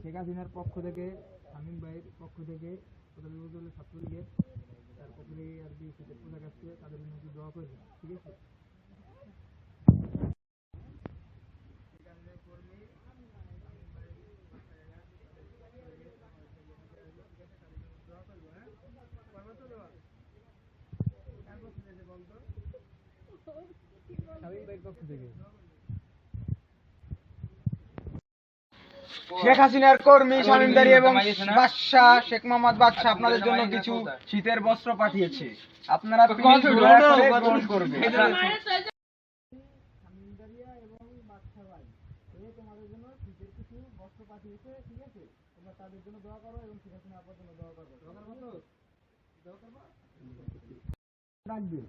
শেখ হাসিনার পক্ষ থেকে, শামীম ভাইয়ের পক্ষ থেকে, প্রধান ছাত্রলীগের তার পক্ষ থেকে আর কি সেটা পোশাক আসছে তাদের জন্য একটু দোয়া করবেন, ঠিক আছে? শামীম ভাইয়ের পক্ষ থেকে। শেখ হাসিনার কর্মী শামীমদারি এবং বাদশাহ শেখ মোহাম্মদ বাদশাহ আপনাদের জন্য কিছু শীতের বস্ত্র পাঠিয়েছে আপনারা please দয়া করে গ্রহণ করবেন শামীমদারিয়া এবং বাদশা ভাই এ তোমাদের জন্য শীতের কিছু বস্ত্র পাঠিয়েছে। ঠিক আছে তোমরা তাদের জন্য দোয়া করো এবং শেখ হাসিনা আপার জন্য দোয়া করো দোয়া করব তো দোয়া করবা ডাকবে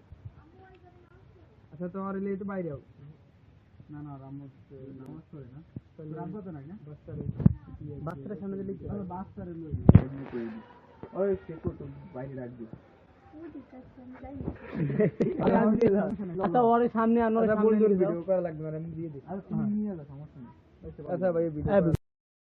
আচ্ছা তোমার এলে একটু বাইরে হোক না না রামত নামাজ তো নাই না। বাচ্চারে সামনে দিলে কি বাচ্চারে ওই সে তো বাইরে রাখবি আচ্ছা ওর সামনে আনো আচ্ছা ভিডিও করা লাগবে মানে আমি দিয়ে দিই আচ্ছা আচ্ছা ভাই ভিডিও